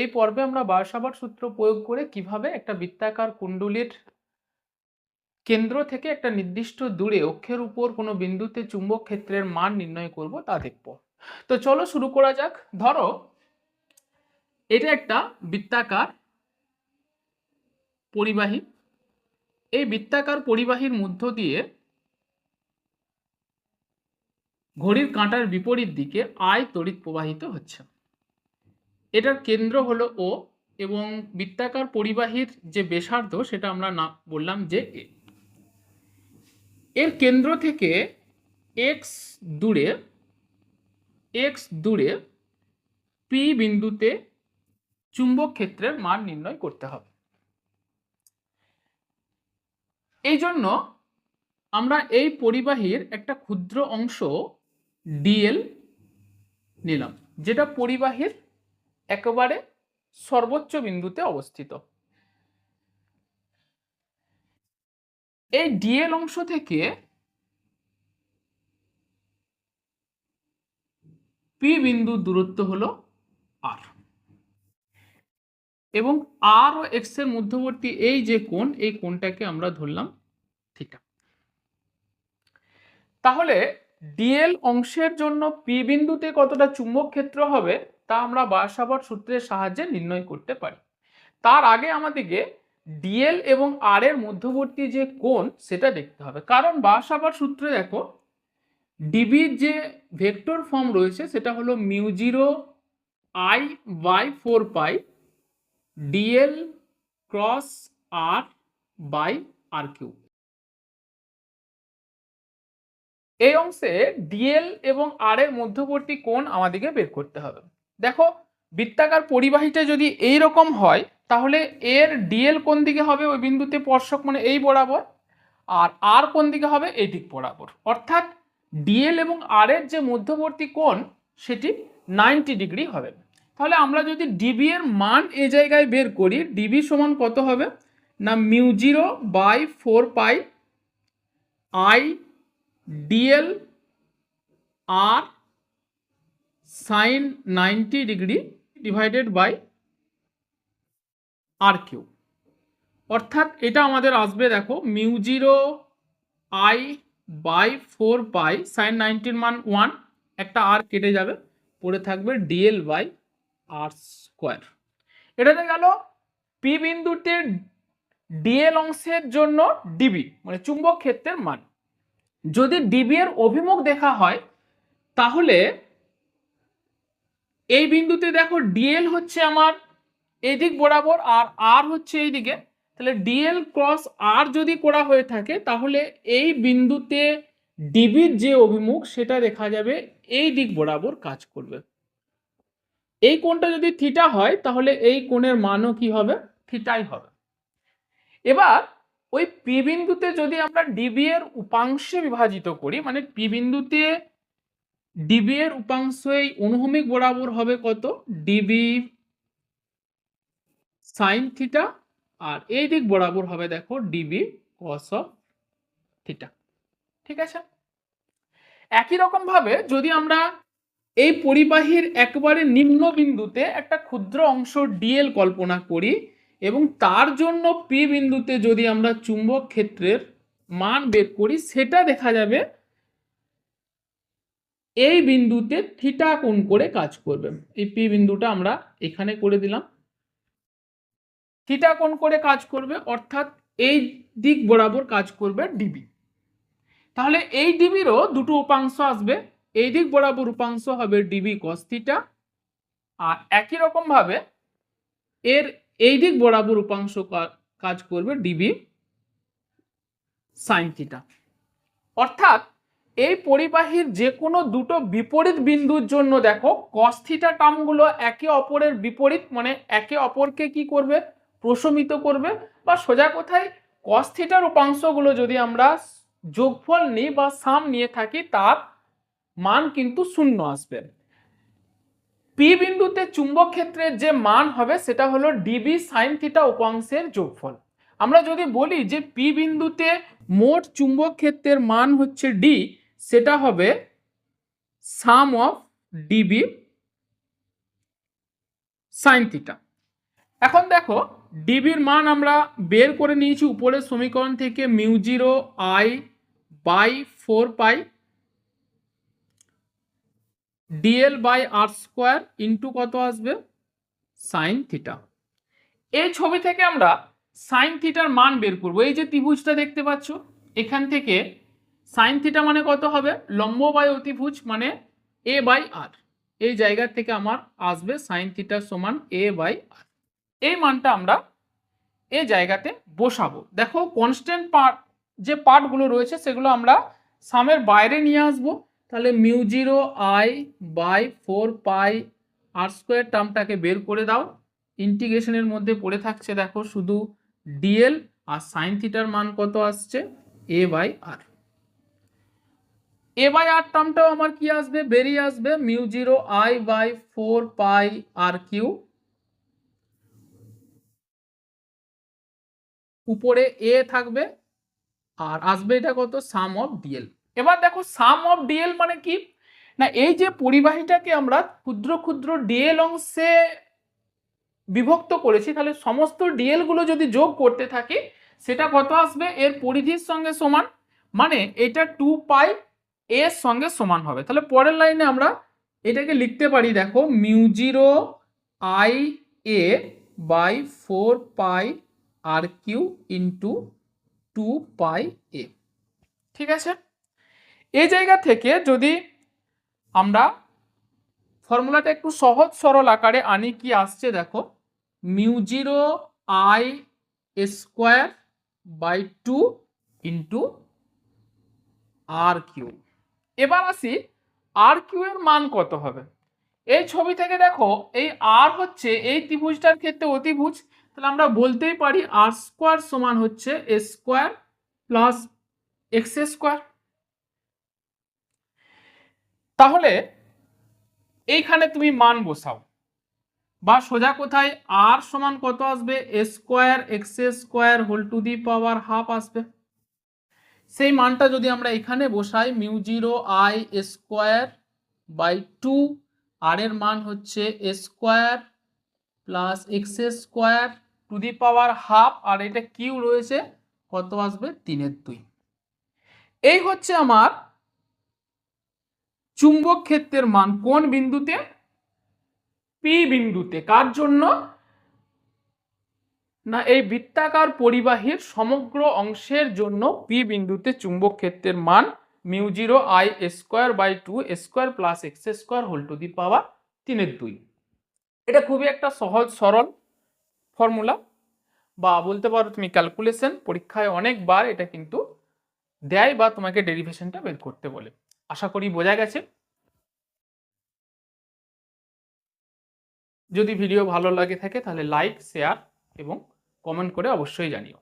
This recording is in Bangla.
এই পর্বে আমরা বার্সাবার সূত্র প্রয়োগ করে কীভাবে একটা বৃত্তাকার কুণ্ডলীর কেন্দ্র থেকে একটা নির্দিষ্ট দূরে অক্ষের উপর কোনো বিন্দুতে চুম্বক ক্ষেত্রের মান নির্ণয় করব তা দেখব। তো চলো শুরু করা যাক। ধরো, এটা একটা বৃত্তাকার পরিবাহী। এই বৃত্তাকার পরিবাহীর মধ্য দিয়ে ঘড়ির কাঁটার বিপরীত দিকে আয় তড়িৎ প্রবাহিত হচ্ছে। এটার কেন্দ্র হলো ও এবং বৃত্তাকার পরিবাহীর যে ব্যাসার্ধ সেটা আমরা না বললাম যে এ। এর কেন্দ্র থেকে এক্স দূরে এক্স দূরে পি বিন্দুতে চুম্বক ক্ষেত্রের মান নির্ণয় করতে হবে। এই জন্য আমরা এই পরিবাহীর একটা ক্ষুদ্র অংশ ডিএল নিলাম, যেটা পরিবাহীর একেবারে সর্বোচ্চ বিন্দুতে অবস্থিত। এই ডিএল অংশ থেকে পি বিন্দুর দূরত্ব হল আর এবং আর ও এক্সের মধ্যবর্তী এই যে কোণ, এই কোণটাকে আমরা ধরলাম থিটা। তাহলে ডিএল অংশের জন্য পি বিন্দুতে কতটা চুম্বক ক্ষেত্র হবে? তা আমরা বাসাবর সূত্রের সাহায্যে নির্ণয় করতে পারি। তার আগে আমাদেরকে ডিএল এবং আর এর মধ্যবর্তী যে কোণ সেটা দেখতে হবে। কারণ বাসাবার সূত্রে দেখো ডিবির যে ভেক্টর ফর্ম রয়েছে সেটা হলো mu zero I by four pi DL cross R by R Q এই অংশে ডিএল এবং আর এর মধ্যবর্তী কোণ আমাদেরকে বের করতে হবে। দেখো, বৃত্তাকার পরিবাহীটা যদি এই রকম হয়, তাহলে এর ডিএল কোন দিকে হবে? ওই বিন্দুতে স্পর্শক মানে এই বরাবর, আর আর কোন দিকে হবে? এই দিক বরাবর। অর্থাৎ ডিএল এবং আর এর যে মধ্যবর্তী কোণ, সেটি নাইনটি ডিগ্রি হবে। তাহলে আমরা যদি ডিবি এর মান এ জায়গায় বের করি ডিবি সমান কত হবে? না mu zero by four pi I DL R sine ninety degree divided by R Q অর্থাৎ এটা আমাদের আসবে দেখো mu zero I by four pi sine নাইনটির মান ওয়ান একটা আর কেটে যাবে, পড়ে থাকবে ডিএল বাই আর স্কোয়ার এটাতে গেল পি বিন্দুতে ডিএল অংশের জন্য ডিবি মানে চুম্বক ক্ষেত্রের মান। যদি ডিবি এর অভিমুখ দেখা হয়, তাহলে এই বিন্দুতে দেখো ডিএল হচ্ছে আমার এদিক বরাবর আর আর হচ্ছে এইদিকে। তাহলে ডিএল ক্রস আর যদি করা হয়ে থাকে, তাহলে এই বিন্দুতে ডিবির যে অভিমুখ, সেটা দেখা যাবে এই দিক বরাবর কাজ করবে। এই কোণটা যদি থিটা হয়, তাহলে এই কোণের মানও কি হবে? থিটাই হবে। এবার ওই পি বিন্দুতে যদি আমরা ডিবি এর উপাংশে বিভাজিত করি মানে পি বিন্দুতে ডিবি এর উপাংশ এই অনুভূমিক বরাবর হবে কত? ডিবি সাইন থিটা আর এই দিক বরাবর হবে দেখো ডিবি কস থিটা ঠিক আছে? একই রকম ভাবে যদি আমরা এই পরিবাহীর একবারে নিম্ন বিন্দুতে একটা ক্ষুদ্র অংশ ডিএল কল্পনা করি এবং তার জন্য পি বিন্দুতে যদি আমরা চুম্বক ক্ষেত্রের মান বের করি, সেটা দেখা যাবে এই বিন্দুতে থিটা কোণ করে কাজ করবে। এই পি বিন্দুটা আমরা এখানে করে দিলাম। থিটা কোণ করে কাজ করবে, অর্থাৎ এই দিক বরাবর কাজ করবে ডিবি তাহলে এই ডিবিরও দুটো উপাংশ আসবে। এই দিক বরাবর উপাংশ হবে ডিবি কস থিটা আর একই রকম ভাবে এর এই দিক বরাবর উপাংশ কাজ করবে ডিবি সাইন থিটা অর্থাৎ এই পরিবাহীর যে কোনো দুটো বিপরীত বিন্দুর জন্য দেখো কস থিটা টার্মগুলো একে অপরের বিপরীত মানে একে অপরকে কি করবে? প্রশমিত করবে। বা সোজা কোথায় কস্থিটার উপাংশগুলো যদি আমরা যোগফল নিই বা সাম নিয়ে থাকি, তার মান কিন্তু শূন্য আসবে। পি বিন্দুতে চুম্বক ক্ষেত্রের যে মান হবে, সেটা হলো ডিবি সাইন থিটা উপাংশের যোগফল। আমরা যদি বলি যে পি বিন্দুতে মোট চুম্বক ক্ষেত্রের মান হচ্ছে ডি সেটা হবে sum of DB sine theta. এখন দেখো, ডিবির মান আমরা বের করে নিয়েছি উপরের সমীকরণ থেকে mu zero I by four pi DL by R square into কত আসবে? Sine theta. এই ছবি থেকে আমরা সাইন থিটার মান বের করব। এই যে ত্রিভুজটা দেখতে পাচ্ছ, এখান থেকে সাইন থিটা মানে কত হবে? লম্ব বাই অতিভুজ মানে এ বাই আর এই জায়গা থেকে আমার আসবে সাইন থিটার সমান এ বাই আর এই মানটা আমরা এই জায়গাতে বসাবো। দেখো কনস্ট্যান্ট পার্ট যে পার্টগুলো রয়েছে, সেগুলো আমরা সামের বাইরে নিয়ে আসব। তাহলে mu zero I by four pi R square টার্মটাকে বের করে দাও। ইন্টিগ্রেশনের মধ্যে পড়ে থাকছে, দেখো, শুধু ডিএল আর সাইন থিটার মান কত আসছে? এ বাই আর এ বাই আর টার্মটাও আমার কি আসবে? বেরিয়ে আসবে mu zero I by four pi R Q. উপরে এ থাকবে আর আসবে এটা কত? সাম অফ ডিএল এবার দেখো সাম অফ ডিএল মানে কি? না, এই যে পরিবাহীটাকে আমরা ক্ষুদ্র ক্ষুদ্র ডিএল অংশে বিভক্ত করেছি, তাহলে সমস্ত ডিএলগুলো যদি যোগ করতে থাকি, সেটা কত আসবে? এর পরিধির সঙ্গে সমান। মানে এটা টু পাই এর সঙ্গে সমান হবে। তাহলে পরের লাইনে আমরা এটাকে লিখতে পারি, দেখো, mu zero I A by four pi R Q into two pi A. ঠিক আছে? এই জায়গা থেকে যদি আমরা ফর্মুলাটা একটু সহজ সরল আকারে আনি, কি আসছে দেখো, mu zero I square by two into R Q. এবার আসি আর কিউ এর মান কত হবে? এই ছবি থেকে দেখো, এই আর হচ্ছে, এই ত্রিভুজটার ক্ষেত্রে অতিভুজ, তাহলে আমরা বলতেই পারি আর স্কোয়ার সমান হচ্ছে A square plus X square তাহলে এইখানে তুমি মান বসাও। বা সোজা কোথায় আর সমান কত আসবে? A square X square whole to the power half আসবে। সেই মানটা যদি আমরা এখানে বসাই, mu zero I square by two, R এর মান হচ্ছে square plus X square to the power half, আর এটা কিউ রয়েছে, কত আসবে? তিনের দুই। এই হচ্ছে আমার চুম্বক ক্ষেত্রের মান কোন বিন্দুতে? পি বিন্দুতে। কার জন্য? না, এই বৃত্তাকার পরিবাহীর সমগ্র অংশের জন্য পি বিন্দুতে চুম্বক ক্ষেত্রের মান mu zero I square by two square plus X square whole to the power তিনের দুই। এটা খুবই একটা সহজ, সরল ফর্মুলা বা বলতে পারো তুমি ক্যালকুলেশন পরীক্ষায় অনেকবার এটা কিন্তু দেয় বা তোমাকে ডেরিভেশনটা বের করতে বলে। আশা করি বোঝা গেছে। যদি ভিডিও ভালো লাগে থাকে তাহলে লাইক শেয়ার এবং কমেন্ট করে অবশ্যই জানিও।